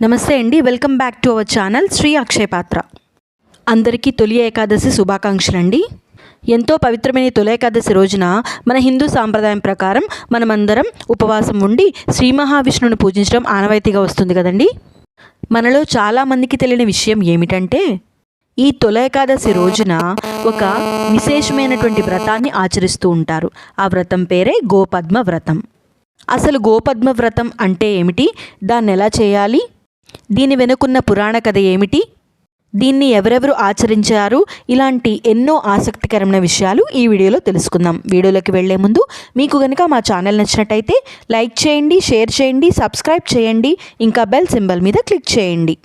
నమస్తే అండి welcome back to our channel Shri Akshaya Patra. అందరికీ తొలి ఏకాదశి శుభాకాంక్షలు అండి ఎంతో పవిత్రమైన తొలి ఏకాదశి రోజున మన హిందూ సాంప్రదాయం ప్రకారం మనమందరం ఉపవాసం ఉండి శ్రీ మహావిష్ణువుని పూజించడం ఆనవాయితీగా వస్తుంది కదండి. మనలో చాలామందికి తెలియని విషయం ఏమిటంటే ఈ తొలి ఏకాదశి రోజున ఒక విశేషమైనటువంటి వ్రతాన్ని ఆచరిస్తూ ఉంటారు. ఆ వ్రతం పేరే గోపద్మ వ్రతం. అసలు గోపద్మ వ్రతం అంటే ఏమిటి? దాన్ని ఎలా చేయాలి? దీని వెనుకున్న పురాణ కథ ఏమిటి? దీన్ని ఎవరెవరు ఆచరించారు? ఇలాంటి ఎన్నో ఆసక్తికరమైన విషయాలు ఈ వీడియోలో తెలుసుకుందాం. వీడియోలోకి వెళ్ళే ముందు మీకు కనుక మా ఛానల్ నచ్చినట్టయితే లైక్ చేయండి షేర్ చేయండి సబ్స్క్రైబ్ చేయండి ఇంకా బెల్ సింబల్ మీద క్లిక్ చేయండి.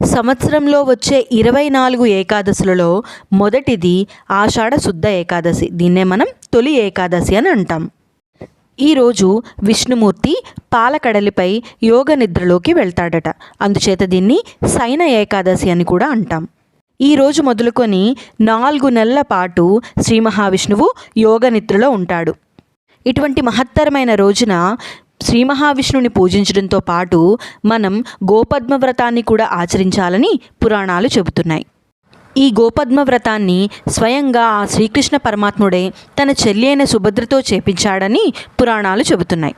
సంవత్సరంలో వచ్చే ఇరవై నాలుగు ఏకాదశులలో మొదటిది ఆషాఢ శుద్ధ ఏకాదశి. దీన్నే మనం తొలి ఏకాదశి అని అంటాం. ఈరోజు విష్ణుమూర్తి పాలకడలిపై యోగ నిద్రలోకి వెళ్తాడట. అందుచేత దీన్ని సైన ఏకాదశి అని కూడా అంటాం. ఈ రోజు మొదలుకొని నాలుగు నెలల పాటు శ్రీ మహావిష్ణువు యోగ నిద్రలో ఉంటాడు. ఇటువంటి మహత్తరమైన రోజున శ్రీ మహావిష్ణువుని పూజించడంతో పాటు మనం గోపద్మ వ్రతాన్ని కూడా ఆచరించాలని పురాణాలు చెబుతున్నాయి. ఈ గోపద్మ వ్రతాన్ని స్వయంగా ఆ శ్రీకృష్ణ పరమాత్ముడే తన చెల్లి అయిన సుభద్రతో చేపించాడని పురాణాలు చెబుతున్నాయి.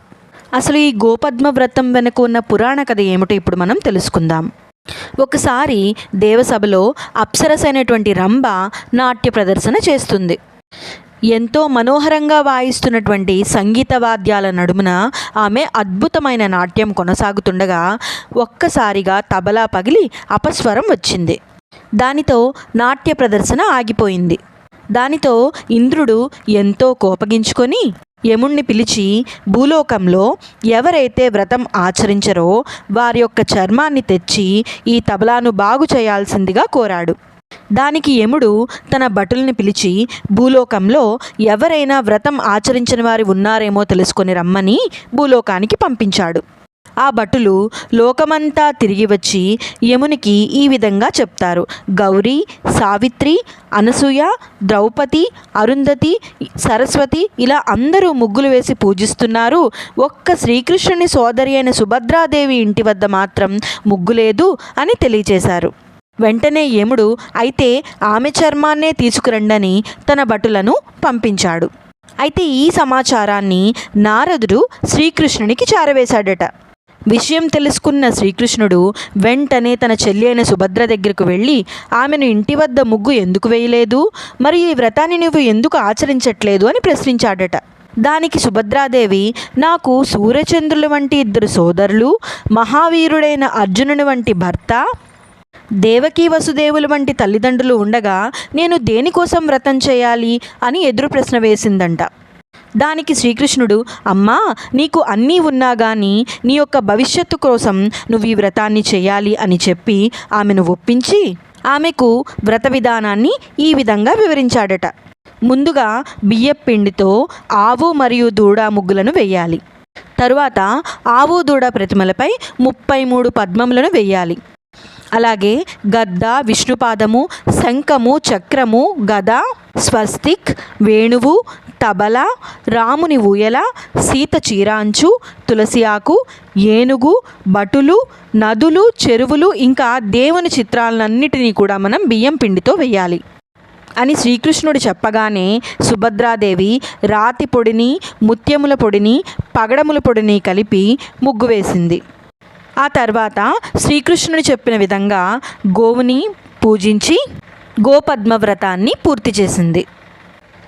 అసలు ఈ గోపద్మ వ్రతం వెనుక ఉన్న పురాణ కథ ఏమిటో ఇప్పుడు మనం తెలుసుకుందాం. ఒకసారి దేవసభలో అప్సరసైనటువంటి రంభ నాట్య ప్రదర్శన చేస్తుంది. ఎంతో మనోహరంగా వాయిస్తున్నటువంటి సంగీత వాద్యాల నడుమున ఆమె అద్భుతమైన నాట్యం కొనసాగుతుండగా ఒక్కసారిగా తబలా పగిలి అపస్వరం వచ్చింది. దానితో నాట్య ప్రదర్శన ఆగిపోయింది. దానితో ఇంద్రుడు ఎంతో కోపగించుకొని యముణ్ణి పిలిచి భూలోకంలో ఎవరైతే వ్రతం ఆచరించరో వారి యొక్క చర్మాన్ని తెచ్చి ఈ తబలాను బాగు చేయాల్సిందిగా కోరాడు. దానికి యముడు తన భటుల్ని పిలిచి భూలోకంలో ఎవరైనా వ్రతం ఆచరించిన వారు ఉన్నారేమో తెలుసుకొని రమ్మని భూలోకానికి పంపించాడు. ఆ భటులు లోకమంతా తిరిగి వచ్చి యమునికి ఈ విధంగా చెప్తారు. గౌరీ సావిత్రి అనసూయ ద్రౌపది అరుంధతి సరస్వతి ఇలా అందరూ ముగ్గులు వేసి పూజిస్తున్నారు. ఒక్క శ్రీకృష్ణుని సోదరి అయిన సుభద్రాదేవి ఇంటి వద్ద మాత్రం ముగ్గు లేదు అని తెలియచేశారు. వెంటనే యముడు అయితే ఆమె చర్మాన్నే తీసుకురండని తన భటులను పంపించాడు. అయితే ఈ సమాచారాన్ని నారదుడు శ్రీకృష్ణునికి చేరవేశాడట. విషయం తెలుసుకున్న శ్రీకృష్ణుడు వెంటనే తన చెల్లి అయిన సుభద్ర దగ్గరకు వెళ్ళి ఆమెను ఇంటి వద్ద ముగ్గు ఎందుకు వేయలేదు? మరి ఈ వ్రతాన్ని నువ్వు ఎందుకు ఆచరించట్లేదు? అని ప్రశ్నించాడట. దానికి సుభద్రాదేవి నాకు సూర్యచంద్రుల వంటి ఇద్దరు సోదరులు మహావీరుడైన అర్జునుని వంటి భర్త దేవకీ వసుదేవుల వంటి తల్లిదండ్రులు ఉండగా నేను దేనికోసం వ్రతం చేయాలి? అని ఎదురు ప్రశ్న వేసిందంట. దానికి శ్రీకృష్ణుడు అమ్మా నీకు అన్నీ ఉన్నా కానీ నీ యొక్క భవిష్యత్తు కోసం నువ్వు ఈ వ్రతాన్ని చేయాలి అని చెప్పి ఆమెను ఒప్పించి ఆమెకు వ్రత విధానాన్ని ఈ విధంగా వివరించాడట. ముందుగా బియ్యపిండితో ఆవు మరియు దూడ ముగ్గులను వేయాలి. తరువాత ఆవు దూడ ప్రతిమలపై ముప్పై మూడు పద్మములను వేయాలి. అలాగే గద్ద విష్ణుపాదము శంఖము చక్రము గద స్వస్తిక్ వేణువు తబల రాముని ఊయల సీత చీరాంచు తులసి ఆకు ఏనుగు భటులు నదులు చెరువులు ఇంకా దేవుని చిత్రాలన్నిటినీ కూడా మనం బియ్యం పిండితో వేయాలి అని శ్రీకృష్ణుడు చెప్పగానే సుభద్రాదేవి రాతి పొడిని ముత్యముల పొడిని పగడముల పొడిని కలిపి ముగ్గు వేసింది. ఆ తర్వాత శ్రీకృష్ణుడు చెప్పిన విధంగా గోవుని పూజించి గోపద్మవ్రతాన్ని పూర్తి చేసింది.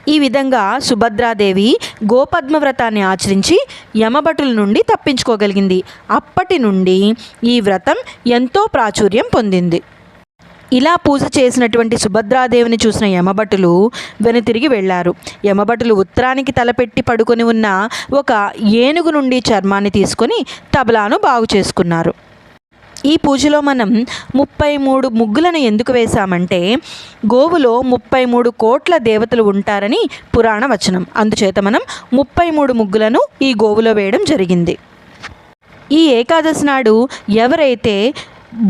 ఈ విధంగా సుభద్రాదేవి గోపద్మ వ్రతాన్ని ఆచరించి యమభటుల నుండి తప్పించుకోగలిగింది. అప్పటి నుండి ఈ వ్రతం ఎంతో ప్రాచుర్యం పొందింది. ఇలా పూజ చేసినటువంటి సుభద్రాదేవిని చూసిన యమభటులు వెనుతిరిగి వెళ్ళారు. యమభటులు ఉత్తరానికి తలపెట్టి పడుకొని ఉన్న ఒక ఏనుగు నుండి చర్మాన్ని తీసుకొని తబలాను బాగు చేసుకున్నారు. ఈ పూజలో మనం ముప్పై మూడు ముగ్గులను ఎందుకు వేశామంటే గోవులో ముప్పై మూడు కోట్ల దేవతలు ఉంటారని పురాణ వచనం. అందుచేత మనం ముప్పై మూడు ముగ్గులను ఈ గోవులో వేయడం జరిగింది. ఈ ఏకాదశి నాడు ఎవరైతే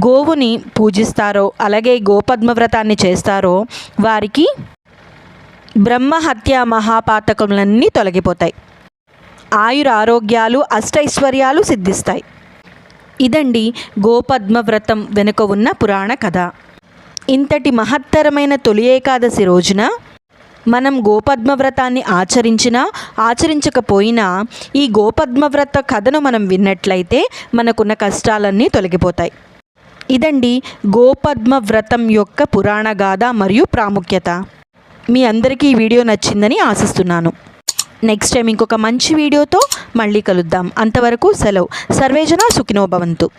గోవుని పూజిస్తారో అలాగే గోపద్మ వ్రతాన్ని చేస్తారో వారికి బ్రహ్మహత్య మహాపాతకములన్నీ తొలగిపోతాయి. ఆయుర ఆరోగ్యాలు అష్టైశ్వర్యాలు సిద్ధిస్తాయి. ఇదండి గోపద్మవ్రతం వెనుక ఉన్న పురాణ కథ. ఇంతటి మహత్తరమైన తొలి ఏకాదశి రోజున మనం గోపద్మ వ్రతాన్ని ఆచరించినా ఆచరించకపోయినా ఈ గోపద్మవ్రత కథను మనం విన్నట్లయితే మనకున్న కష్టాలన్నీ తొలగిపోతాయి. ఇదండి గోపద్మ వ్రతం యొక్క పురాణ గాథ మరియు ప్రాముఖ్యత. మీ అందరికీ ఈ వీడియో నచ్చిందని ఆశిస్తున్నాను. నెక్స్ట్ టైం ఇంకొక మంచి వీడియోతో మళ్ళీ కలుద్దాం. అంతవరకు సెలవు. సర్వేజన సుఖినో భవంతు.